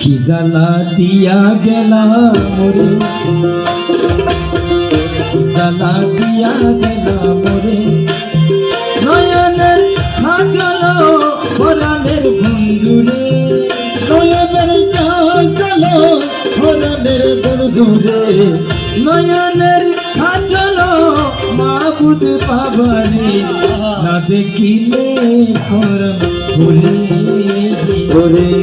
কি জ্বালা দিয়া গেলা মোরে জ্বালা দিয়া গেলা মোরে নয়নের হাজল পরাণের বন্ধুরে নয়নের পরাণের বন্ধুরে নয়নের মাবুদ বাবারে না দেখিলে করম ভুলে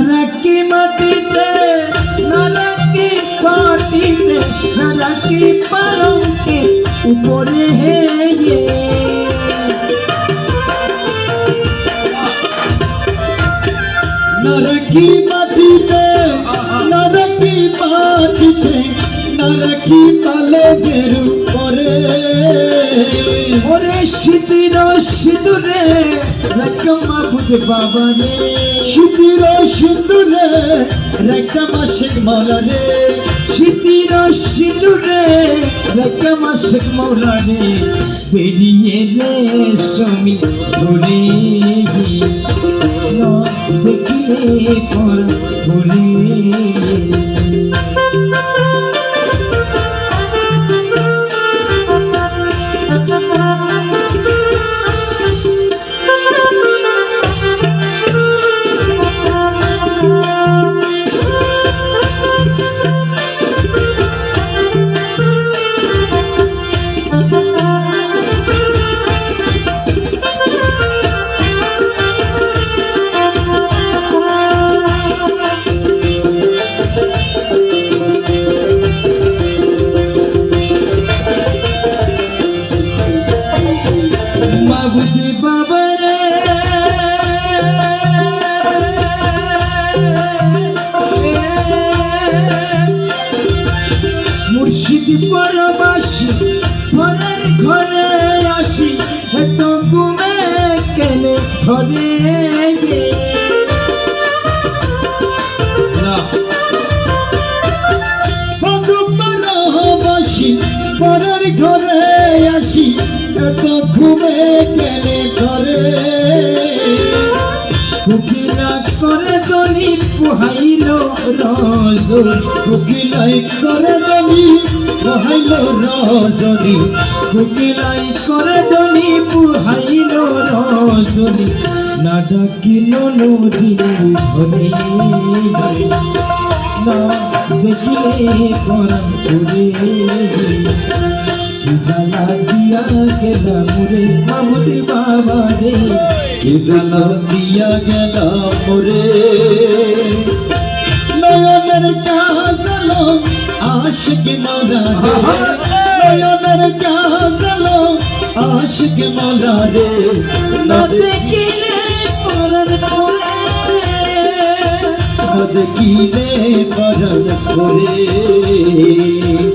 নারাকি মাটিতে নারাকি মাটিতে নারাকি পালঙ্কে উপরে হে নরকি মাটিতে নরকি মাটিতে নরকি পালে গেরু করে ওরে শীতির সিঁদুরে রকমা বুঝ বাবা রে। শিবির সিন্দুরে রেখা মাসিক মরণে শীতির সিঁদুরে রকমা শেখ মৌলা রে। বেরিয়ে রে সমি ঘুরে দেখিলে পর ভুলে মাবুদি বাবা মুর্শিদ মুর্শিদি পরবাসী ঘরের ঘরে আসি এত ঘুমে কেনে ঘরে এত ঘুমে কেনে ঘরে? কুকিলা করে দলি পুহাইল রজনী। কুকিলাই করে দনি বহাইল রজনী। কুকিলাই করে দলি পুহাইল রজনী। না ডাকিল নদী ধরে না দেখিলে করম করে। জ্বালা দিয়া গেলা মুরে মামুদি বাবা রে। জ্বালা দিয়া গেল মোরে। নয়নের কাজল আশিক মৌলা রে। নয়নের কাজল আশিক মৌলা রে। না দেখিলে করম করে। দেখিলে বরণ করে।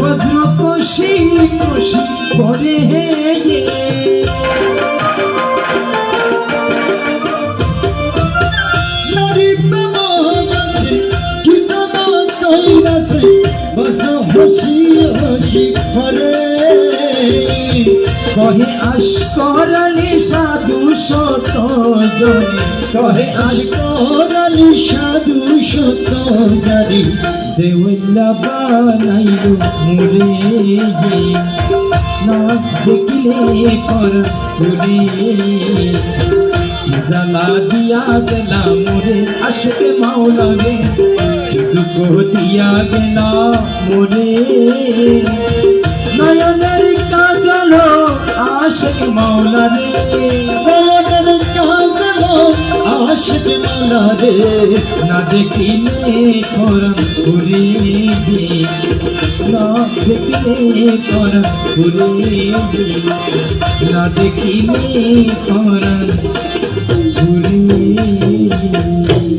বজ্র কষি কষি করে হে নারী প্রেম আছে কীর্তন কইরাছে বস হসি হসি করে। কহে আসকরালি সাধু শত জনে। কহে আশকরালি সাধু সত জারি দেউল্লা বানাইল মুরে না দেখিলে পর পুরে জ্বালা দিয়া গেলা মোরে আশকে মাওলা রে। দুঃখ দিয়া গেলা মোরে নয়নের কাজল, আশক মাওলা রে নয়নের কাজল, আশিক মালা রে না দেখিলে করম দে। না দেখিলে করম দে। না দেখিলে করম দে।